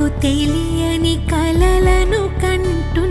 నాకు తెలియని కలలను కంటు